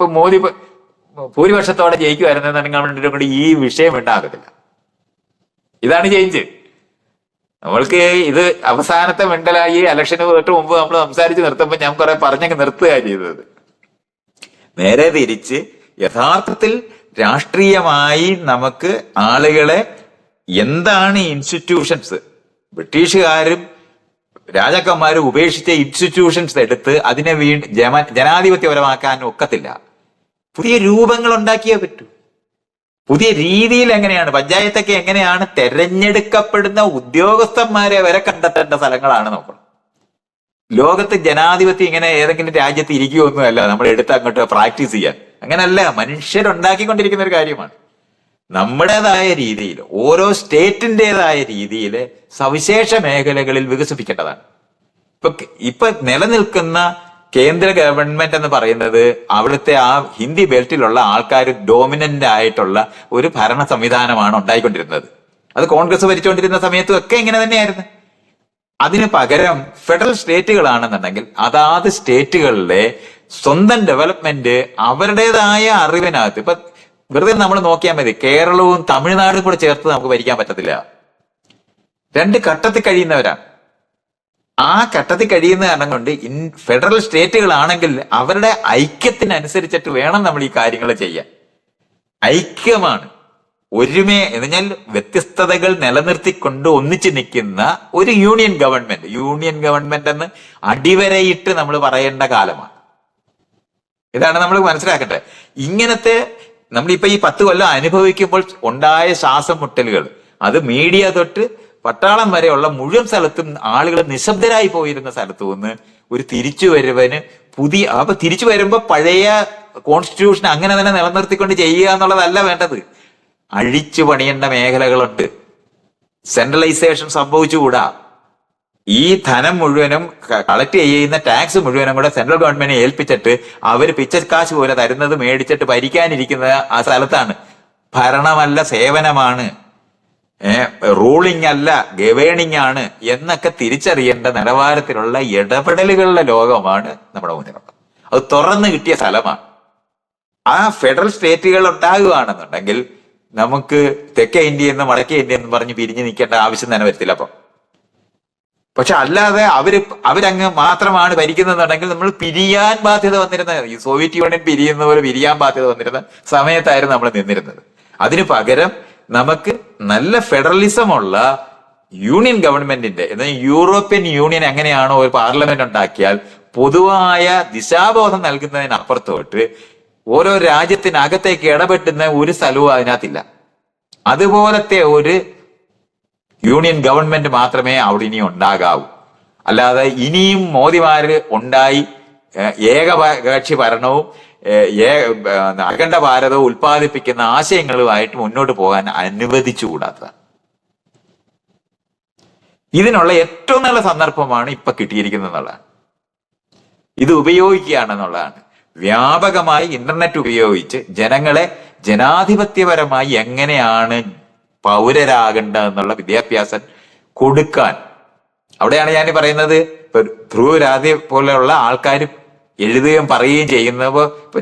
ഇപ്പൊ മോദി ഭൂരിപക്ഷത്തോടെ ജയിക്കുമായിരുന്നെന്നുണ്ടെങ്കിൽ കൂടി ഈ വിഷയം ഉണ്ടാകത്തില്ല. ഇതാണ് ചേഞ്ച്. നമ്മൾക്ക് ഇത് അവസാനത്തെ മെന്റലായി ഇലക്ഷന് തൊട്ട് മുമ്പ് നമ്മൾ സംസാരിച്ച് നിർത്തുമ്പോൾ ഞാൻ കുറെ പറഞ്ഞങ്ങ് നിർത്തുക ചെയ്തത്. നേരെ തിരിച്ച് യഥാർത്ഥത്തിൽ രാഷ്ട്രീയമായി നമുക്ക് ആളുകളെ എന്താണ് ഇൻസ്റ്റിറ്റ്യൂഷൻസ് ബ്രിട്ടീഷുകാരും രാജാക്കന്മാരും ഉപേക്ഷിച്ച ഇൻസ്റ്റിറ്റ്യൂഷൻസ് എടുത്ത് അതിനെ വീണ്ടും ജനാധിപത്യപരമാക്കാൻ ഒക്കത്തില്ല. പുതിയ രൂപങ്ങൾ ഉണ്ടാക്കിയേ പറ്റൂ. പുതിയ രീതിയിൽ എങ്ങനെയാണ് പഞ്ചായത്തൊക്കെ എങ്ങനെയാണ് തെരഞ്ഞെടുക്കപ്പെടുന്ന ഉദ്യോഗസ്ഥന്മാരെ വരെ കണ്ടെത്തേണ്ട സ്ഥലങ്ങളാണ് നോക്കണം ലോകത്ത് ജനാധിപത്യം ഇങ്ങനെ ഏതെങ്കിലും രാജ്യത്ത് ഇരിക്കുമൊന്നുമല്ല നമ്മൾ എടുത്ത് അങ്ങോട്ട് പ്രാക്ടീസ് ചെയ്യാൻ. അങ്ങനല്ല മനുഷ്യരുണ്ടാക്കിക്കൊണ്ടിരിക്കുന്ന ഒരു കാര്യമാണ്. നമ്മുടേതായ രീതിയിൽ ഓരോ സ്റ്റേറ്റിന്റെതായ രീതിയിൽ സവിശേഷ മേഖലകളിൽ വികസിപ്പിക്കേണ്ടതാണ്. ഇപ്പൊ ഇപ്പൊ നിലനിൽക്കുന്ന കേന്ദ്ര ഗവൺമെന്റ് എന്ന് പറയുന്നത് അവിടുത്തെ ആ ഹിന്ദി ബെൽറ്റിലുള്ള ആൾക്കാർ ഡോമിനന്റ് ആയിട്ടുള്ള ഒരു ഭരണ സംവിധാനമാണ് ഉണ്ടായിക്കൊണ്ടിരുന്നത്. അത് കോൺഗ്രസ് ഭരിച്ചുകൊണ്ടിരുന്ന സമയത്തും ഒക്കെ ഇങ്ങനെ തന്നെയായിരുന്നു. അതിന് പകരം ഫെഡറൽ സ്റ്റേറ്റുകളാണെന്നുണ്ടെങ്കിൽ അതാത് സ്റ്റേറ്റുകളിലെ സ്വന്തം ഡെവലപ്മെന്റ് അവരുടേതായ അറിവിനകത്ത് ഇപ്പൊ വെറുതെ നമ്മൾ നോക്കിയാൽ മതി. കേരളവും തമിഴ്നാടും കൂടെ ചേർത്ത് നമുക്ക് ഭരിക്കാൻ പറ്റത്തില്ല. രണ്ട് ഘട്ടത്തിൽ കഴിയുന്നവരാണ്. ആ ഘട്ടത്തിൽ കഴിയുന്ന കാരണം കൊണ്ട് ഇൻ ഫെഡറൽ സ്റ്റേറ്റുകളാണെങ്കിൽ അവരുടെ ഐക്യത്തിനനുസരിച്ചിട്ട് വേണം നമ്മൾ ഈ കാര്യങ്ങൾ ചെയ്യാൻ. ഐക്യമാണ്. ഒരുമേ എന്ന് പറഞ്ഞാൽ വ്യത്യസ്തതകൾ നിലനിർത്തിക്കൊണ്ട് ഒന്നിച്ച് നിൽക്കുന്ന ഒരു യൂണിയൻ ഗവൺമെന്റ്. യൂണിയൻ ഗവൺമെന്റ് എന്ന് അടിവരയിട്ട് നമ്മൾ പറയേണ്ട കാലമാണ്. ഇതാണ് നമ്മൾ മനസ്സിലാക്കേണ്ടത്. ഇങ്ങനത്തെ നമ്മളിപ്പോ ഈ പത്ത് കൊല്ലം അനുഭവിക്കുമ്പോൾ ഉണ്ടായ ശ്വാസം മുട്ടലുകൾ. അത് മീഡിയ തൊട്ട് പട്ടാളം വരെയുള്ള മുഴുവൻ സ്ഥലത്തും ആളുകൾ നിശബ്ദരായി പോയിരുന്ന സ്ഥലത്തു നിന്ന് ഒരു തിരിച്ചു വരുവന് പുതിയ അപ്പൊ തിരിച്ചു വരുമ്പോ പഴയ കോൺസ്റ്റിറ്റ്യൂഷൻ അങ്ങനെ തന്നെ നിലനിർത്തിക്കൊണ്ട് ചെയ്യുക എന്നുള്ളതല്ല വേണ്ടത്. അഴിച്ചു പണിയേണ്ട മേഖലകളുണ്ട്. സെൻട്രലൈസേഷൻ സംഭവിച്ചുകൂടാ. ഈ ധനം മുഴുവനും കളക്ട് ചെയ്യുന്ന ടാക്സ് മുഴുവനും കൂടെ സെൻട്രൽ ഗവൺമെന്റിനെ ഏൽപ്പിച്ചിട്ട് അവർ പിച്ചക്കാശ് പോലെ തരുന്നത് മേടിച്ചിട്ട് ഭരിക്കാനിരിക്കുന്ന ആ സ്ഥലത്താണ്. ഭരണമല്ല സേവനമാണ്. റൂളിംഗ് അല്ല ഗവേണിംഗ് ആണ് എന്നൊക്കെ തിരിച്ചറിയേണ്ട നിലവാരത്തിലുള്ള ഇടപെടലുകളുടെ ലോകമാണ് നമ്മുടെ മുന്നിലുള്ളത്. അത് തുറന്നു കിട്ടിയ സ്ഥലമാണ്. ആ ഫെഡറൽ സ്റ്റേറ്റുകൾ ഉണ്ടാകുകയാണെന്നുണ്ടെങ്കിൽ നമുക്ക് തെക്കേ ഇന്ത്യ എന്ന് വടക്കേ ഇന്ത്യ എന്ന് പറഞ്ഞ് പിരിഞ്ഞു നിൽക്കേണ്ട ആവശ്യം തന്നെ വരത്തില്ല അപ്പം. പക്ഷെ അല്ലാതെ അവർ അവരങ്ങ് മാത്രമാണ് ഭരിക്കുന്നതെന്നുണ്ടെങ്കിൽ നമ്മൾ പിരിയാൻ ബാധ്യത വന്നിരുന്ന ഈ സോവിയറ്റ് യൂണിയൻ പിരിയുന്ന പോലെ പിരിയാൻ ബാധ്യത വന്നിരുന്ന സമയത്തായിരുന്നു നമ്മൾ നിന്നിരുന്നത്. അതിനു പകരം നമുക്ക് നല്ല ഫെഡറലിസം ഉള്ള യൂണിയൻ ഗവൺമെന്റിന്റെ യൂറോപ്യൻ യൂണിയൻ എങ്ങനെയാണോ ഒരു പാർലമെന്റ് ഉണ്ടാക്കിയാൽ പൊതുവായ ദിശാബോധം നൽകുന്നതിനപ്പുറത്തോട്ട് ഓരോ രാജ്യത്തിനകത്തേക്ക് ഇടപെട്ടുന്ന ഒരു സ്ഥലവും അതിനകത്തില്ല. അതുപോലത്തെ ഒരു യൂണിയൻ ഗവൺമെന്റ് മാത്രമേ അവിടെ ഇനി ഉണ്ടാകാവൂ. അല്ലാതെ ഇനിയും മോദിമാര് ഉണ്ടായി ഏകകക്ഷി ഭരണവും അഖണ്ഡ ഭാരതവും ഉൽപ്പാദിപ്പിക്കുന്ന ആശയങ്ങളുമായിട്ട് മുന്നോട്ട് പോകാൻ അനുവദിച്ചുകൂടാത്തതാണ്. ഇതിനുള്ള ഏറ്റവും നല്ല സന്ദർഭമാണ് ഇപ്പൊ കിട്ടിയിരിക്കുന്നത് എന്നുള്ളതാണ് ഇത് ഉപയോഗിക്കുകയാണെന്നുള്ളതാണ്. വ്യാപകമായി ഇന്റർനെറ്റ് ഉപയോഗിച്ച് ജനങ്ങളെ ജനാധിപത്യപരമായി എങ്ങനെയാണ് പൗരരാകേണ്ടതെന്നുള്ള വിദ്യാഭ്യാസം കൊടുക്കാൻ. അവിടെയാണ് ഞാൻ പറയുന്നത്. ധ്രുവ രാധ പോലെയുള്ള ആൾക്കാർ എഴുതുകയും പറയുകയും ചെയ്യുന്നപ്പോ ഇപ്പൊ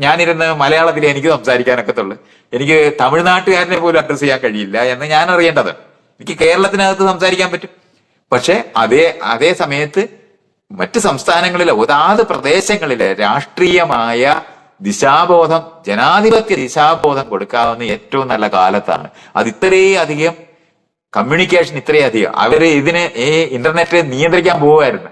ഞാനിരുന്ന് മലയാളത്തിൽ എനിക്ക് സംസാരിക്കാനൊക്കത്തുള്ളു. എനിക്ക് തമിഴ്നാട്ടുകാരനെ പോലും അഡ്രസ് ചെയ്യാൻ കഴിയില്ല എന്ന് ഞാൻ അറിയേണ്ടത് എനിക്ക് കേരളത്തിനകത്ത് സംസാരിക്കാൻ പറ്റും. പക്ഷെ അതേ അതേ സമയത്ത് മറ്റ് സംസ്ഥാനങ്ങളിലെ ഒതാത് പ്രദേശങ്ങളിലെ രാഷ്ട്രീയമായ ദിശാബോധം ജനാധിപത്യ ദിശാബോധം കൊടുക്കാവുന്ന ഏറ്റവും നല്ല കാലത്താണ്. അത് ഇത്രയും അധികം കമ്മ്യൂണിക്കേഷൻ ഇത്രയും അധികം. അവർ ഇതിന് ഈ ഇന്റർനെറ്റ് നിയന്ത്രിക്കാൻ പോവുമായിരുന്നു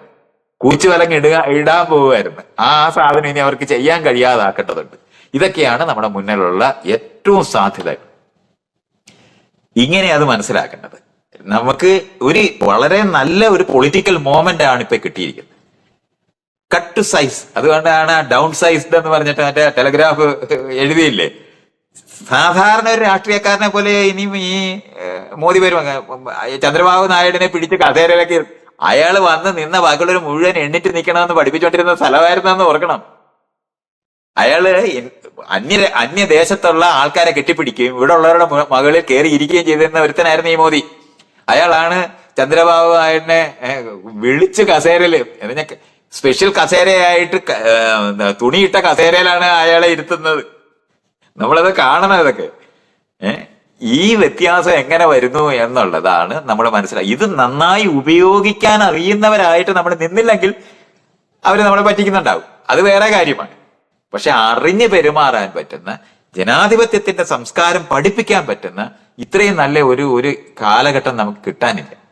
കൂച്ചു വിലങ്ങ് ഇടുക ഇടാൻ പോവുമായിരുന്നു ആ സാധനം ഇനി അവർക്ക് ചെയ്യാൻ കഴിയാതാക്കേണ്ടതുണ്ട്. ഇതൊക്കെയാണ് നമ്മുടെ മുന്നിലുള്ള ഏറ്റവും സാധ്യത ഇങ്ങനെ അത് മനസ്സിലാക്കേണ്ടത്. നമുക്ക് ഒരു വളരെ നല്ല ഒരു പൊളിറ്റിക്കൽ മോമെന്റ് ആണ് ഇപ്പൊ കിട്ടിയിരിക്കുന്നത്. കട്ട് ടു സൈസ് അതുകൊണ്ടാണ് ഡൗൺ സൈസ്ഡ് എന്ന് പറഞ്ഞിട്ട് മറ്റേ ടെലഗ്രാഫ് എഴുതിയില്ലേ? സാധാരണ ഒരു രാഷ്ട്രീയക്കാരനെ പോലെ ഇനിയും ഈ മോദി വരും. ചന്ദ്രബാബു നായിഡുവിനെ പിടിച്ച് കസേരയിലേക്ക് അയാൾ വന്ന് നിന്ന ബാക്കിയുള്ളവർ മുഴുവൻ എണ്ണിട്ട് നിൽക്കണമെന്ന് പഠിപ്പിച്ചുകൊണ്ടിരുന്ന സ്ഥലമായിരുന്നെന്ന് ഓർക്കണം. അയാൾ അന്യ അന്യദേശത്തുള്ള ആൾക്കാരെ കെട്ടിപ്പിടിക്കുകയും ഇവിടെ ഉള്ളവരുടെ മകളിൽ കയറി ഇരിക്കുകയും ചെയ്തിരുന്ന ഒരുത്തനായിരുന്നു ഈ മോദി. അയാളാണ് ചന്ദ്രബാബു നായിഡിനെ വിളിച്ച് കസേരയിൽ സ്പെഷ്യൽ കസേരയായിട്ട് തുണിയിട്ട കസേരയിലാണ് അയാളെ ഇരുത്തുന്നത്. നമ്മളത് കാണണം ഇതൊക്കെ ഏ? ഈ വ്യത്യാസം എങ്ങനെ വരുന്നു എന്നുള്ളതാണ് നമ്മൾ മനസ്സിലായി ഇത് നന്നായി ഉപയോഗിക്കാൻ അറിയുന്നവരായിട്ട് നമ്മൾ നിന്നില്ലെങ്കിൽ അവർ നമ്മളെ പറ്റിക്കുന്നുണ്ടാവും. അത് വേറെ കാര്യമാണ്. പക്ഷെ അറിഞ്ഞ് പെരുമാറാൻ പറ്റുന്ന ജനാധിപത്യത്തിന്റെ സംസ്കാരം പഠിപ്പിക്കാൻ പറ്റുന്ന ഇത്രയും നല്ല ഒരു ഒരു കാലഘട്ടം നമുക്ക് കിട്ടാനില്ല.